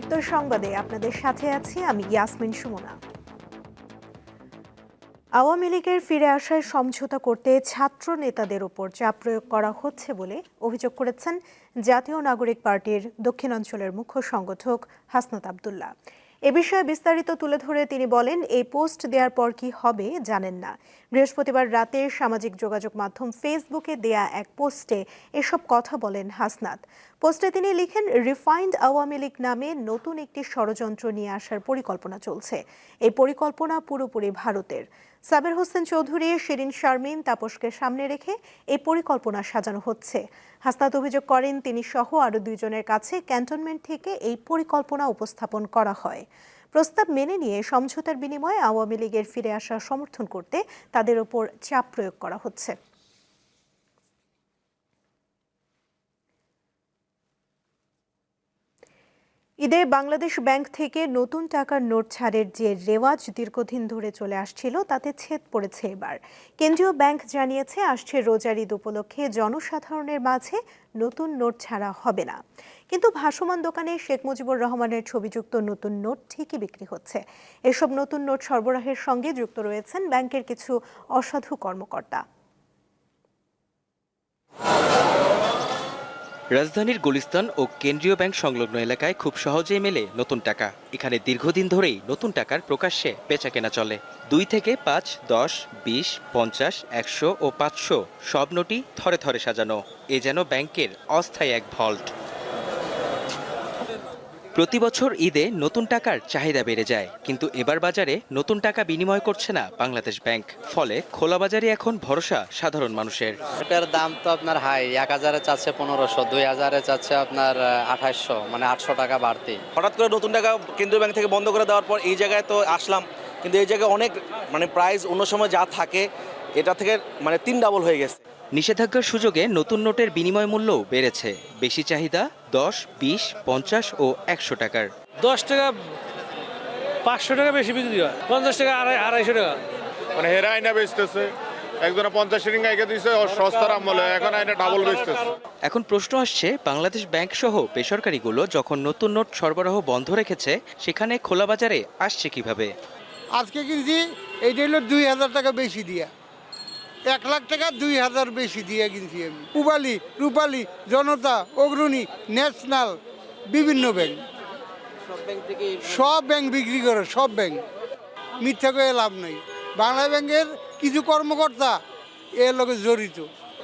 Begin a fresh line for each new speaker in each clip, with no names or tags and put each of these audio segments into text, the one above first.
দীপ্ত সংবাদে আপনাদের সাথে আছি আমি ইয়াসমিন সুমনা। আওয়ামী লীগের ফিরে আসায় সমঝোতা করতে ছাত্র নেতাদের ওপর চাপ প্রয়োগ করা হচ্ছে বলে অভিযোগ করেছেন জাতীয় নাগরিক পার্টির দক্ষিণাঞ্চলের মুখ্য সংগঠক হাসনাত আবদুল্লাহ। এ বিষয়ে বিস্তারিত তুলে ধরে তিনি বলেন, এই পোস্ট দেওয়ার পর কি হবে জানেন না। বৃহস্পতিবার রাতে সামাজিক যোগাযোগ মাধ্যম ফেসবুকে দেয়া এক পোস্টে এসব কথা বলেন হাসনাত। পোস্টে তিনি লিখেন, রিফাইন্ড আওয়ামী লীগ নামে নতুন একটি ষড়যন্ত্র নিয়ে আসার পরিকল্পনা চলছে। এই পরিকল্পনা পুরোপুরি ভারতের। সাবের হোসেন চৌধুরী, শিরিন শারমিন, তাপসকে সামনে রেখে এই পরিকল্পনা সাজানো হচ্ছে। হাসনাত অভিযোগ করেন, তিনি সহ আরও দুইজনের কাছে ক্যান্টনমেন্ট থেকে এই পরিকল্পনা উপস্থাপন করা হয়। প্রস্তাব মেনে নিয়ে সমঝোতার বিনিময়ে আওয়ামী লীগের ফিরে আসা সমর্থন করতে তাদের ওপর চাপ প্রয়োগ করা হচ্ছে। ঈদে বাংলাদেশ ব্যাংক থেকে নতুন টাকার নোট ছাড়ের যে রেওয়াজ দীর্ঘদিন ধরে চলে আসছিল, তাতে ছেদ পড়েছে এবার। কেন্দ্রীয় ব্যাংক জানিয়েছে, আসছে রোজার ঈদ উপলক্ষে জনসাধারণের মাঝে নতুন নোট ছাড়া হবে না। কিন্তু ভাসমান দোকানে শেখ মুজিবুর রহমানের ছবিযুক্ত নতুন নোট ঠিকই বিক্রি হচ্ছে। এসব নতুন নোট সরবরাহের সঙ্গে যুক্ত রয়েছেন ব্যাংকের কিছু অসাধু কর্মকর্তা।
রাজধানীর গুলিস্তান ও কেন্দ্রীয় ব্যাংক সংলগ্ন এলাকায় খুব সহজেই মেলে নতুন টাকা। এখানে দীর্ঘদিন ধরেই নতুন টাকার প্রকাশ্যে বেচা কেনা চলে। দুই থেকে পাঁচ, দশ, বিশ, পঞ্চাশ, একশো ও পাঁচশো সব নোটই থরে থরে সাজানো। এ যেন ব্যাংকের অস্থায়ী এক ভল্ট। প্রতি বছর ঈদে নতুন টাকার চাহিদা বেড়ে যায় কিন্তু এবার বাজারে নতুন টাকা বিনিময় করছে না বাংলাদেশ ব্যাংক। ফলে খোলা বাজারে এখন ভরসা সাধারণ মানুষের।
এটার দাম তো আপনার হাই এক হাজারে চাচ্ছে পনেরোশো দুই হাজারে চাচ্ছে আপনার আঠাশশো মানে আটশো টাকা বাড়তি।
হঠাৎ করে নতুন টাকা কেন্দ্রীয় ব্যাংক থেকে বন্ধ করে দেওয়ার পর এই জায়গায় তো আসলাম কিন্তু এই জায়গায় অনেক মানে প্রাইস অন্য সময় যা থাকে এটা থেকে মানে তিন ডাবল হয়ে গেছে।
নিষেধাজ্ঞার সুযোগে নতুন নোটের বিনিময় মূল্যও বেড়েছে। বেশি চাহিদা দশ বিশ পঞ্চাশ ও একশো টাকার।
দশ টাকা পাঁচশো টাকা বেশি বিক্রি হয়। পঞ্চাশ টাকা আড়াই আড়াইশো টাকা।
মানে হেরা আইনা বেচতেছে। একজনে পঞ্চাশ রিঙ্গা একে দিছে ওর সস্তার আমলে। এখন আইনা ডাবল বেচতেছে।
এখন প্রশ্ন আসছে বাংলাদেশ ব্যাংক সহ বেসরকারিগুলো যখন নতুন নোট সরবরাহ বন্ধ রেখেছে সেখানে খোলা বাজারে আসছে কীভাবে?
আজকে কিনছি এইটা হলো দুই হাজার টাকা বেশি দিয়া। এক লাখ টাকা দুই হাজার বেশি দিয়ে কিনছি আমি। পুবালি রূপালি জনতা অগ্রণী ন্যাশনাল বিভিন্ন ব্যাংক। সব ব্যাংক বিক্রি করে সব ব্যাংক। মিথ্যা করে লাভ নাই। বাংলা ব্যাংকের কিছু কর্মকর্তা এর লগে জড়িত।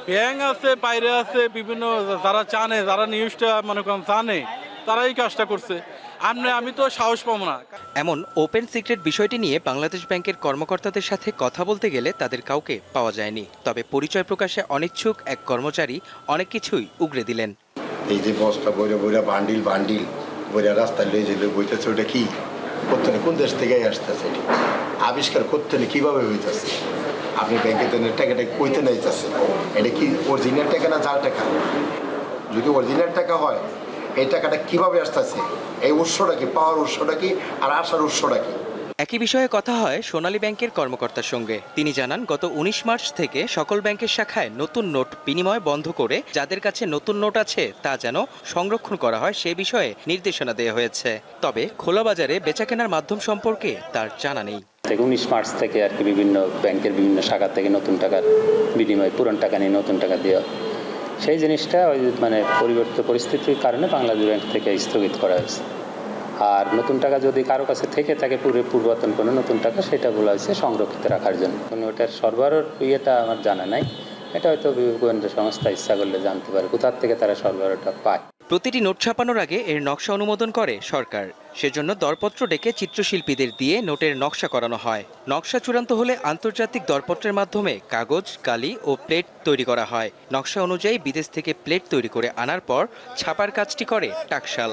ব্যাংক আছে বাইরে আছে বিভিন্ন যারা জানে যারা নিউজটা মনে করেন জানে তারাই কাজটা করছে। আমরা আমি তো সাহস পাবো না।
এমন ওপেন সিক্রেট বিষয়টি নিয়ে বাংলাদেশ ব্যাংকের কর্মকর্তাদের সাথে কথা বলতে গেলে তাদের কাউকে পাওয়া যায়নি। তবে পরিচয় প্রকাশে অনিচ্ছুক এক কর্মচারী অনেক কিছুই উগরে দিলেন।
এই যে বস্তা বইরা বইরা বান্ডিল বান্ডিল বইরা রাস্তায় লয়ে যেলে বইতেছে ওটা কি? করতে কোন দেশ থেকে আসতেছে আবিষ্কার করতে কীভাবে হইতেছে? আপনি ব্যাংকে তো টাকাটা কইতে নাইতেছে। এটা কি অরিজিনাল টাকা না জাল টাকা? যদি অরিজিনাল টাকা হয় এই টাকাটা কীভাবে আসতেছে? এই উৎসটা কি পাওয়ার উৎসটা কি আর আসার উৎসটা কি?
একই বিষয়ে কথা হয় সোনালী ব্যাংকের কর্মকর্তার সঙ্গে। তিনি জানান গত উনিশ মার্চ থেকে সকল ব্যাংকের শাখায় নতুন নোট বিনিময় বন্ধ করে যাদের কাছে নতুন নোট আছে তা যেন সংরক্ষণ করা হয় সে বিষয়ে নির্দেশনা দেওয়া হয়েছে। তবে খোলা বাজারে বেচাকেনার মাধ্যম সম্পর্কে তার জানা নেই।
থেকে উনিশ মার্চ থেকে আর কি বিভিন্ন ব্যাংকের বিভিন্ন শাখা থেকে নতুন টাকার বিনিময় পুরন টাকা নিয়ে নতুন টাকা দেওয়া সেই জিনিসটা ওই মানে পরিবর্তিত পরিস্থিতির কারণে বাংলাদেশ ব্যাংক থেকে স্থগিত করা হয়েছে। আর নতুন টাকা যদি কারও কাছে থেকে থাকে পুরে পূর্বতন কোনো নতুন টাকা, সেটা বলা হয়েছে সংরক্ষিত রাখার জন্য। কোনো ওটার সরবরাহ ইয়েটা আমার জানা নাই। এটা হয়তো গোয়েন্দা সংস্থা ইচ্ছা করলে জানতে পারে। কোথার থেকে তারা সরবরাহটা পায়?
প্রতিটি নোট ছাপানোর আগে এর নকশা অনুমোদন করে সরকার। সেজন্য দরপত্র ডেকে চিত্রশিল্পীদের দিয়ে নোটের নকশা করানো হয়। নকশা চূড়ান্ত হলে আন্তর্জাতিক দরপত্রের মাধ্যমে কাগজ, কালি ও প্লেট তৈরি করা হয়। নকশা অনুযায়ী বিদেশ থেকে প্লেট তৈরি করে আনার পর ছাপার কাজটি করে টাকশাল।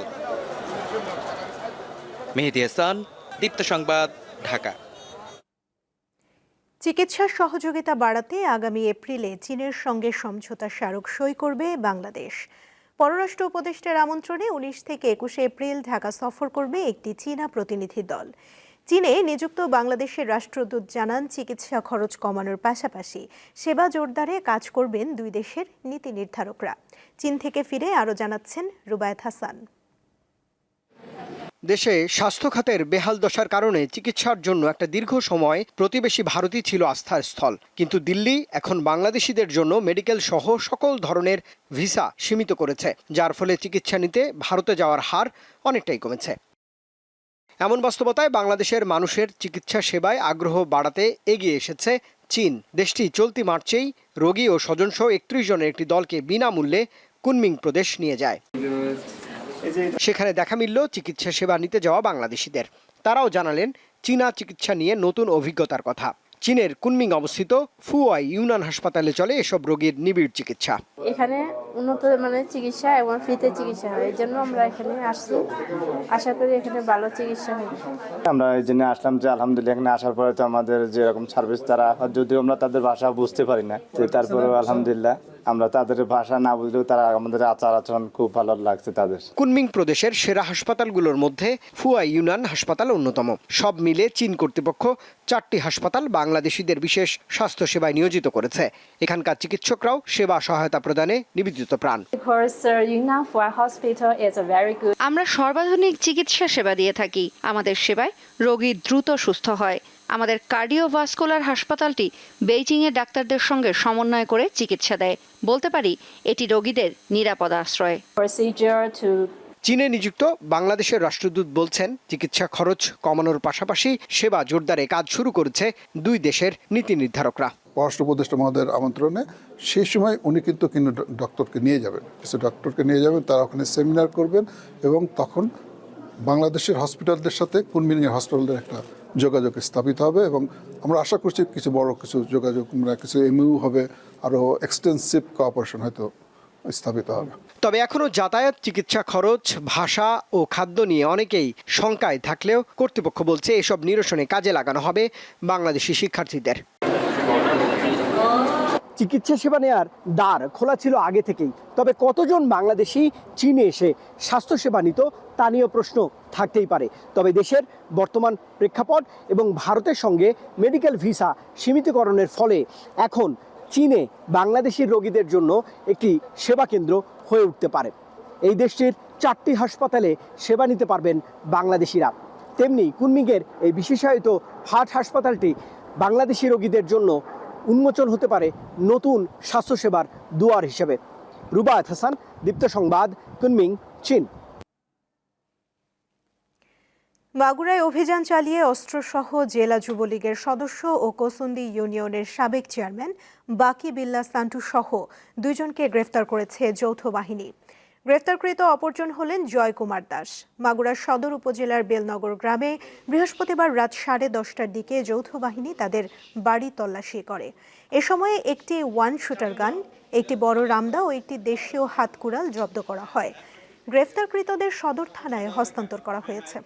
মেহেদি হাসান, দীপ্ত সংবাদ, ঢাকা।
চিকিৎসা সহযোগিতা বাড়াতে আগামী এপ্রিলে চীনের সঙ্গে সমঝোতা স্মারক সই করবে বাংলাদেশ। পররাষ্ট্র উপদেষ্টার আমন্ত্রণে উনিশ থেকে একুশে এপ্রিল ঢাকা সফর করবে একটি চীনা প্রতিনিধি দল। চীনে নিযুক্ত বাংলাদেশের রাষ্ট্রদূত জানান, চিকিৎসা খরচ কমানোর পাশাপাশি সেবা জোরদারে কাজ করবেন দুই দেশের নীতি নির্ধারকরা। চীন থেকে ফিরে আরও জানাচ্ছেন রুবায়ত হাসান।
দেশে স্বাস্থ্য খাতের বেহাল দশার কারণে চিকিৎসার জন্য একটা দীর্ঘ সময় প্রতিবেশী ভারতই ছিল আস্থার স্থল। কিন্তু দিল্লি এখন বাংলাদেশিদের জন্য মেডিকেল সহ সকল ধরনের ভিসা সীমিত করেছে, যার ফলে চিকিৎসা নিতে ভারতে যাওয়ার হার অনেকটাই কমেছে। এমন বাস্তবতায় বাংলাদেশের মানুষের চিকিৎসা সেবায় আগ্রহ বাড়াতে এগিয়ে এসেছে চীন। দেশটি চলতি মার্চেই রোগী ও স্বজনসহ একত্রিশ জনের একটি দলকে বিনামূল্যে কুনমিং প্রদেশ নিয়ে যায়। সেখানে দেখা মিলল চিকিৎসা সেবা নিতে যাওয়া বাংলাদেশিদের। তারাও জানালেন চীনা চিকিৎসা নিয়ে নতুন অভিজ্ঞতার কথা। চীনের কুনমিং অবস্থিত ফুয়াই ইউনান হাসপাতালে চলে এসব রোগীর নিবিড় চিকিৎসা।
এখানে উন্নত মানের চিকিৎসা এবং ফ্রিতে চিকিৎসা হয়। এই জন্য আমরা এখানে আসছি। আশা করি এখানে ভালো চিকিৎসা হবে।
আমরা এই জন্য আসলাম যে আলহামদুলিল্লাহ এখানে আসার পরে তো আমাদের যেরকম সার্ভিস তারা যদিও আমরা তাদের ভাষা বুঝতে পারি না তারপরে আলহামদুলিল্লাহ। আমরা তাদের ভাষা না বুঝলেও তারা আমাদের আচার আচরণ খুব ভালো লাগছে তাদের
কুনমিং প্রদেশের সেরা হাসপাতালগুলোর মধ্যে ফুয়াই ইউনান হাসপাতাল অন্যতম। সব মিলে চীন কর্তৃপক্ষ চারটি হাসপাতাল বাংলাদেশিদের বিশেষ স্বাস্থ্য সেবায় নিয়োজিত করেছে। এখানকার চিকিৎসকরাও সেবা সহায়তা প্রদানে নিবেদিত প্রাণ।
আমরা সর্বাধুনিক চিকিৎসা সেবা দিয়ে থাকি। আমাদের সেবায় রোগী দ্রুত সুস্থ হয়। আমাদের কার্ডিওভাস্কুলার হাসপাতালটি বেইজিংয়ের ডাক্তারদের সঙ্গে সমন্বয় করে চিকিৎসা দেয়। বলতে পারি এটি রোগীদের নিরাপদ আশ্রয়।
চীনে নিযুক্ত বাংলাদেশের রাষ্ট্রদূত বলছেন চিকিৎসা খরচ কমানোর পাশাপাশি সেবা জোরদারে কাজ শুরু করেছে দুই দেশের নীতি নির্ধারকরা।
পররাষ্ট্র উপদেষ্টা মহোদয়ের আমন্ত্রণে সেই সময় উনি কিন্তু কিন্তু ডক্টরকে নিয়ে যাবেন। কিছু ডক্টরকে নিয়ে যাবেন তারা ওখানে সেমিনার করবেন এবং তখন বাংলাদেশের হসপিটালদের সাথে কুনমিনের হসপিটালদের একটা যোগাযোগ স্থাপিত হবে এবং আমরা আশা করছি কিছু বড় কিছু যোগাযোগ মানে কিছু এমইউ হবে আরও এক্সটেন্সিভ কোঅপারেশন হয়তো স্থাপিত হবে।
তবে এখনও যাতায়াত, চিকিৎসা খরচ, ভাষা ও খাদ্য নিয়ে অনেকেই শঙ্কায় থাকলেও কর্তৃপক্ষ বলছে এসব নিরসনে কাজে লাগানো হবে বাংলাদেশি শিক্ষার্থীদের। চিকিৎসা সেবা নেওয়ার দ্বার খোলা ছিল আগে থেকেই। তবে কতজন বাংলাদেশি, চীনে এসে স্বাস্থ্যসেবা নিত, তা নিয়েও প্রশ্ন থাকতেই পারে। তবে দেশের বর্তমান প্রেক্ষাপট এবং ভারতের সঙ্গে মেডিকেল ভিসা সীমিতকরণের ফলে এখন চীনে বাংলাদেশি রোগীদের জন্য একটি সেবা কেন্দ্র হয়ে উঠতে পারে। এই দেশটির চারটি হাসপাতালে সেবা নিতে পারবেন বাংলাদেশিরা। তেমনি কুনমিংয়ের এই বিশেষায়িত হার্ট হাসপাতালটি বাংলাদেশি রোগীদের জন্য উন্মোচন হতে পারে নতুন স্বাস্থ্যসেবার দুয়ার হিসেবে। রুবায়ত হাসান, দীপ্ত সংবাদ, কুনমিং, চীন।
মাগুরায় অভিযান চালিয়ে অস্ত্রসহ জেলা যুবলীগের সদস্য ও কোসুন্দি ইউনিয়নের সাবেক চেয়ারম্যান বাকি বিল্লা সান্টু সহ দুইজনকে গ্রেফতার করেছে যৌথ বাহিনী। গ্রেফতারকৃত অপরজন হলেন জয় কুমার দাস। মাগুরার সদর উপজেলার বেলনগর গ্রামে বৃহস্পতিবার রাত সাড়ে দশটার দিকে যৌথ বাহিনী তাদের বাড়ি তল্লাশি করে। এ সময়ে একটি ওয়ান শুটার গান, একটি বড় রামদা ও একটি দেশীয় হাতকুড়াল জব্দ করা হয়। গ্রেফতারকৃতদের সদর থানায় হস্তান্তর করা হয়েছে।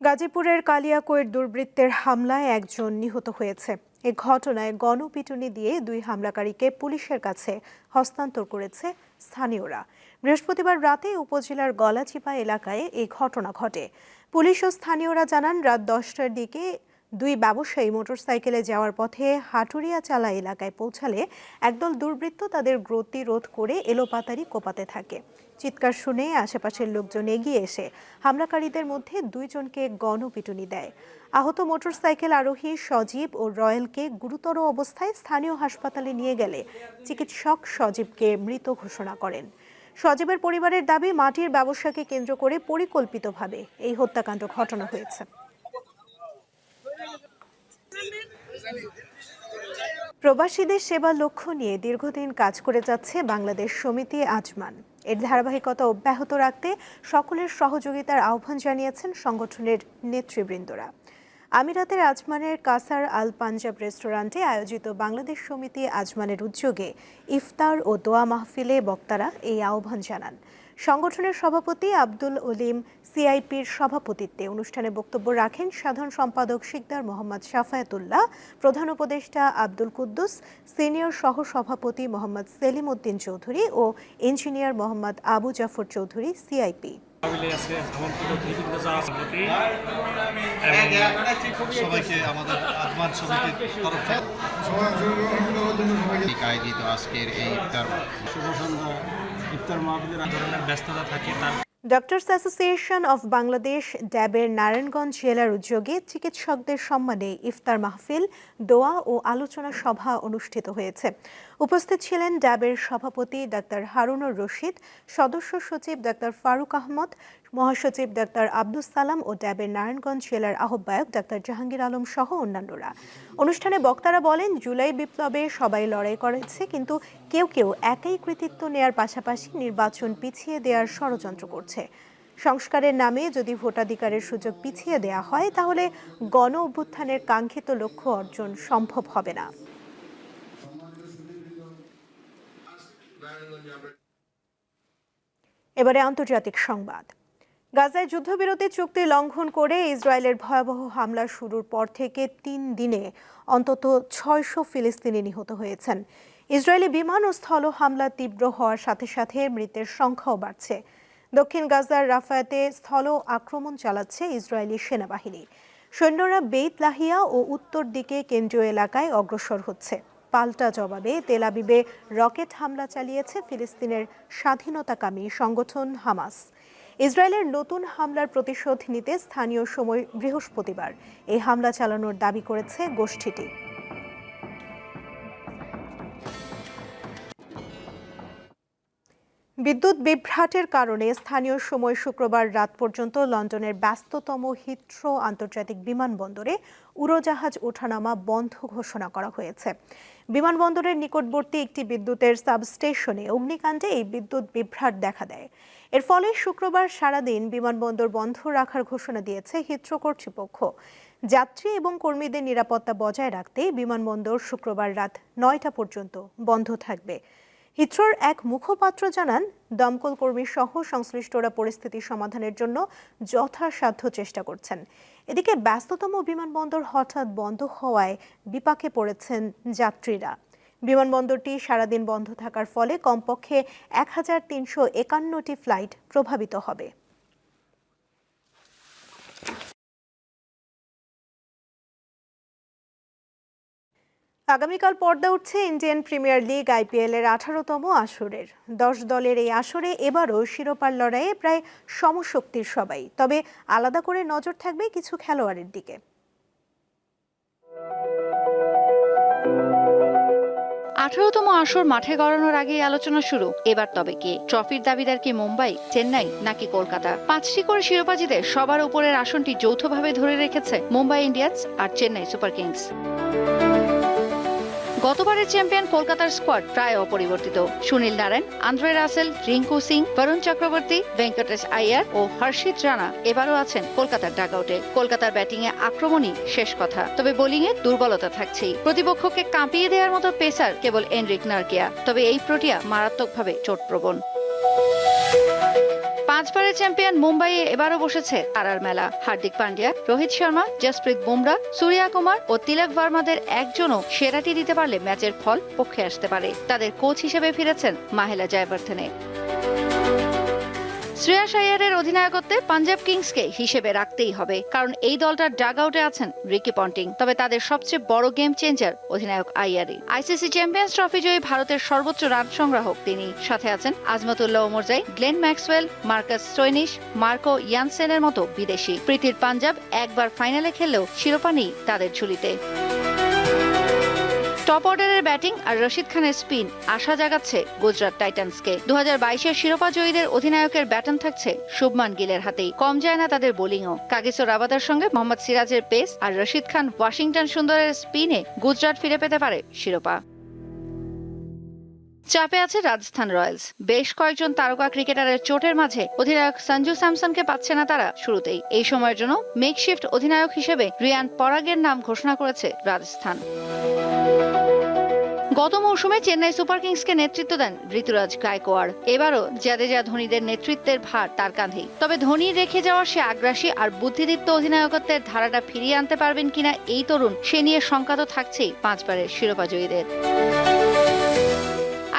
গাজীপুরের কালিয়াকৈর দুর্বৃত্তের হামলায় একজন নিহত হয়েছে। এ ঘটনায় গণপিটুনি দিয়ে দুই হামলাকারীকে পুলিশের কাছে হস্তান্তর করেছে স্থানীয়রা। বৃহস্পতিবার রাতে উপজেলার গলাচিপা এলাকায় এই ঘটনা ঘটে। পুলিশ ও স্থানীয়রা জানান, রাত দশটার দিকে দুই ব্যবসায়ী মোটরসাইকেলে যাওয়ার পথে হাটুরিয়া চালা এলাকায় পৌঁছালে একদল দুর্বৃত্ত তাদের গতিরোধ করে এলোপাতারি কোপাতে থাকে। চিৎকার শুনে আশেপাশের লোকজন এগিয়ে এসে হামলাকারীদের মধ্যে দুইজনকে গণপিটুনি দেয়। আহত মোটরসাইকেল আরোহী সজীব ও রয়েলকে গুরুতর অবস্থায় স্থানীয় হাসপাতালে নিয়ে গেলে চিকিৎসক সজীবকে মৃত ঘোষণা করেন। সজীবের পরিবারের দাবি, মাটির ব্যবসাকে কেন্দ্র করে পরিকল্পিতভাবে এই হত্যাকাণ্ড ঘটনা হয়েছে। প্রবাসীদের সেবা লক্ষ্য নিয়ে দীর্ঘদিন কাজ করে যাচ্ছে বাংলাদেশ সমিতি আজমান। এর ধারাবাহিকতা অব্যাহত রাখতে সকলের সহযোগিতার আহ্বান জানিয়েছেন সংগঠনের নেতৃবৃন্দরা। আমিরাতের আজমানের কাসার আল পাঞ্জাব রেস্টুরেন্টে আয়োজিত বাংলাদেশ সমিতি আজমানের উদ্যোগে ইফতার ও দোয়া মাহফিলে বক্তারা এই আহ্বান জানান। সংগঠনের সভাপতি আব্দুল উলিম সিআইপির সভাপতিত্বে অনুষ্ঠানে বক্তব্য রাখেন সাধারণ সম্পাদক শিকদার মোহাম্মদ শাফায়াতুল্লাহ প্রধান উপদেষ্টা আব্দুল কুদ্দুস সিনিয়র সহ সভাপতি মোহাম্মদ সেলিম উদ্দিন চৌধুরী ও ইঞ্জিনিয়ার মোহাম্মদ আবু জাফর চৌধুরী সিআইপি।
সবাইকে আমাদের সমিতির তরফ থেকে। আয়োজিত আজকের এই ইফতার শুভ সন্ধ্যা।
ইফতার মাহফিলের ধরনের ব্যস্ততা থাকে, তার
ডক্টরস অ্যাসোসিয়েশন অফ বাংলাদেশ ড্যাবের নারায়ণগঞ্জ জেলার উদ্যোগে চিকিৎসকদের সম্মানে ইফতার মাহফিল, দোয়া ও আলোচনা সভা অনুষ্ঠিত হয়েছে। উপস্থিত ছিলেন ড্যাবের সভাপতি ডাক্তার হারুনুর রশিদ, সদস্য সচিব ডাক্তার ফারুক আহমদ মহাসচিব ডাক্তার আব্দুস সালাম ও ড্যাবের নারায়ণগঞ্জ জেলার আহ্বায়ক ডাক্তার জাহাঙ্গীর আলম সহ অন্যান্যরা। অনুষ্ঠানে বক্তারা বলেন, জুলাই বিপ্লবে সবাই লড়াই করেছে, কিন্তু কেউ কেউ একাই কৃতিত্ব নেয়ার পাশাপাশি নির্বাচন পিছিয়ে দেওয়ার ষড়যন্ত্র করছে। সংস্কারের নামে যদি ভোটাধিকারের সুযোগ পিছিয়ে দেয়া হয়, তাহলে গণ অভ্যুত্থানের কাঙ্ক্ষিত লক্ষ্য অর্জন সম্ভব হবে না। এবারে আন্তর্জাতিক সংবাদ। গাজায় যুদ্ধবিরতি চুক্তি লঙ্ঘন করে ইসরায়েলের ভয়াবহ হামলা শুরুর পর থেকে তিন দিনে অন্তত ছয়শো ফিলিস্তিনি নিহত হয়েছেন। ইসরায়েলি বিমান ও স্থল হামলা তীব্র হওয়ার সাথে সাথে মৃতের সংখ্যাও বাড়ছে। দক্ষিণ গাজার রাফায়াতে স্থল আক্রমণ চালাচ্ছে ইসরায়েলি সেনাবাহিনী। সৈন্যরা বেইত লাহিয়া ও উত্তর দিকে কেন্দ্রীয় এলাকায় অগ্রসর হচ্ছে। পাল্টা জবাবে তেলাবিবে রকেট হামলা চালিয়েছে ফিলিস্তিনের স্বাধীনতাকামী সংগঠন হামাস। ইসরায়েলের নতুন হামলার প্রতিশোধ নিতে স্থানীয় সময় বৃহস্পতিবার। এই হামলা চালানোর দাবি করেছে গোষ্ঠীটি। বিদ্যুৎ বিভ্রাটের কারণে স্থানীয় সময় শুক্রবার রাত পর্যন্ত লন্ডনের ব্যস্ততম হিথ্রো আন্তর্জাতিক বিমানবন্দরে উড়োজাহাজ ওঠানামা বন্ধ ঘোষণা করা হয়েছে। বিমানবন্দরের নিকটবর্তী একটি বিদ্যুতের সাবস্টেশনে অগ্নিকাণ্ডে এই বিদ্যুৎ বিভ্রাট দেখা দেয়। এর ফলে শুক্রবার সারাদিন বিমানবন্দর বন্ধ রাখার ঘোষণা দিয়েছে হিথ্রো কর্তৃপক্ষ। যাত্রী এবং কর্মীদের নিরাপত্তা বজায় রাখতে বিমানবন্দর শুক্রবার রাত নয়টা পর্যন্ত বন্ধ থাকবে। হিথ্রোর এক মুখপাত্র জানান, দমকল কর্মী সহ সংশ্লিষ্টরা পরিস্থিতি সমাধানের জন্য যথাসাধ্য চেষ্টা করছেন। এদিকে ব্যস্ততম বিমানবন্দর হঠাৎ বন্ধ হওয়ায় বিপাকে পড়েছেন যাত্রীরা। বিমানবন্দরটি সারাদিন বন্ধ থাকার ফলে কমপক্ষে এক হাজার তিনশো একান্নটি ফ্লাইট প্রভাবিত হবে। আগামীকাল পর্দা উঠছে ইন্ডিয়ান প্রিমিয়ার লিগ, আইপিএল এর আঠারোতম আসরের। দশ দলের এই আসরে এবারও শিরোপার লড়াইয়ে প্রায় সমশক্তির সবাই। তবে আলাদা করে নজর থাকবে কিছু খেলোয়াড়ের দিকে।
আঠারোতম আসর মাঠে গড়ানোর আগেই আলোচনা শুরু। এবার তবে কে? ট্রফির দাবিদার কি মুম্বাই, চেন্নাই নাকি কলকাতা? পাঁচটি করে শিরোপা জিতে সবার উপরের আসনটি যৌথভাবে ধরে রেখেছে মুম্বাই ইন্ডিয়ান্স আর চেন্নাই সুপার কিংস। গতবারের চ্যাম্পিয়ন কলকাতার স্কোয়াড প্রায় অপরিবর্তিত। Sunil Narine, Andre Russell, Rinku Singh, Varun Chakravarthy, Venkatesh Iyer ও হর্ষিত রানা এবারও আছেন কলকাতার ডাকআউটে। কলকাতার ব্যাটিং এ আক্রমণই শেষ কথা, তবে বোলিং এ দুর্বলতা থাকছেই। প্রতিপক্ষকে কাঁপিয়ে দেওয়ার মতো পেসার কেবল এনরিক নার্কিয়া, তবে এই প্রোটিয়া মারাত্মকভাবে চোটপ্রবণ। পাঁচবারের চ্যাম্পিয়ন মুম্বাইয়ে এবারও বসেছে তারার মেলা। হার্দিক পান্ডিয়া, রোহিত শর্মা, জসপ্রীত বুমরা, সূর্যা কুমার ও তিলক ভার্মাদের একজনও সেরাটি দিতে পারলে ম্যাচের ফল পক্ষে আসতে পারে। তাদের কোচ হিসেবে ফিরেছেন মাহেলা জয়বর্ধনে। শ্রেয়াস আইয়ারের অধিনায়কত্বে পাঞ্জাব কিংসকে হিসেবে রাখতেই হবে, কারণ এই দলটার ডাগ আউটে আছেন রিকি পন্টিং। তবে তাদের সবচেয়ে বড় গেম চেঞ্জার অধিনায়ক আইয়ারি। আইসিসি চ্যাম্পিয়ন্স ট্রফি জয়ী ভারতের সর্বোচ্চ রান সংগ্রাহক তিনি। সাথে আছেন Azmatullah Omarzai, Glenn Maxwell, Marcus Stoinis, Marco ইয়ানসেনের মতো বিদেশি। প্রীতির পাঞ্জাব একবার ফাইনালে খেললেও শিরোপা নেই তাদের ঝুলিতে। টপ অর্ডারের ব্যাটিং আর রশিদ খানের স্পিন আশা জাগাচ্ছে গুজরাট টাইটান্সকে। দু হাজার বাইশের শিরোপা জয়ীদের অধিনায়কের ব্যাটন থাকছে শুভমান গিলের হাতেই। কম যায় না তাদের বোলিংও। কাগিসো রাবাদার সঙ্গে মোহাম্মদ সিরাজের পেস আর রশিদ খান ওয়াশিংটন সুন্দরের স্পিনে গুজরাট ফিরে পেতে পারে শিরোপা। চাপে আছে রাজস্থান রয়্যালস। বেশ কয়েকজন তারকা ক্রিকেটারের চোটের মাঝে অধিনায়ক সঞ্জু স্যামসনকে পাচ্ছে না তারা শুরুতেই। এই সময়ের জন্য মেকশিফট অধিনায়ক হিসেবে রিয়ান পরাগের নাম ঘোষণা করেছে রাজস্থান। গত মৌসুমে চেন্নাই সুপার কিংসকে নেতৃত্ব দেন ঋতুরাজ গায়কোয়াড়। এবারও জাদেজা ধোনিদের নেতৃত্বের ভার তার কাঁধেই। তবে ধোনি রেখে যাওয়া সে আগ্রাসী আর বুদ্ধিদীপ্ত অধিনায়কত্বের ধারাটা ফিরিয়ে আনতে পারবেন কিনা এই তরুণ, সে নিয়ে শঙ্কা তো থাকছেই পাঁচবারের শিরোপা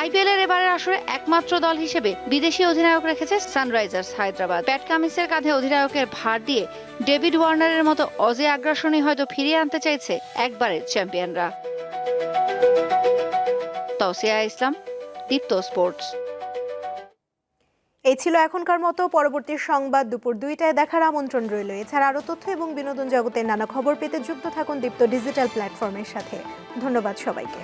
জয়ীদের আইপিএল এর এবারের আসরে একমাত্র দল হিসেবে বিদেশি অধিনায়ক রেখেছে সানরাইজার্স হায়দ্রাবাদ। প্যাট কামিসের কাঁধে অধিনায়কের ভার দিয়ে ডেভিড ওয়ার্নারের মতো অজে আগ্রাসনী হয়তো ফিরিয়ে আনতে চাইছে একবারের চ্যাম্পিয়নরা। তৌসিয়া ইসলাম, দীপ্ত স্পোর্টস।
এই ছিল এখনকার মতো, পরবর্তী সংবাদ দুপুর দুইটায় দেখার আমন্ত্রণ রইল। এছাড়া আরও তথ্য এবং বিনোদন জগতের নানা খবর পেতে যুক্ত থাকুন দীপ্ত ডিজিটাল প্ল্যাটফর্মের সাথে। ধন্যবাদ সবাইকে।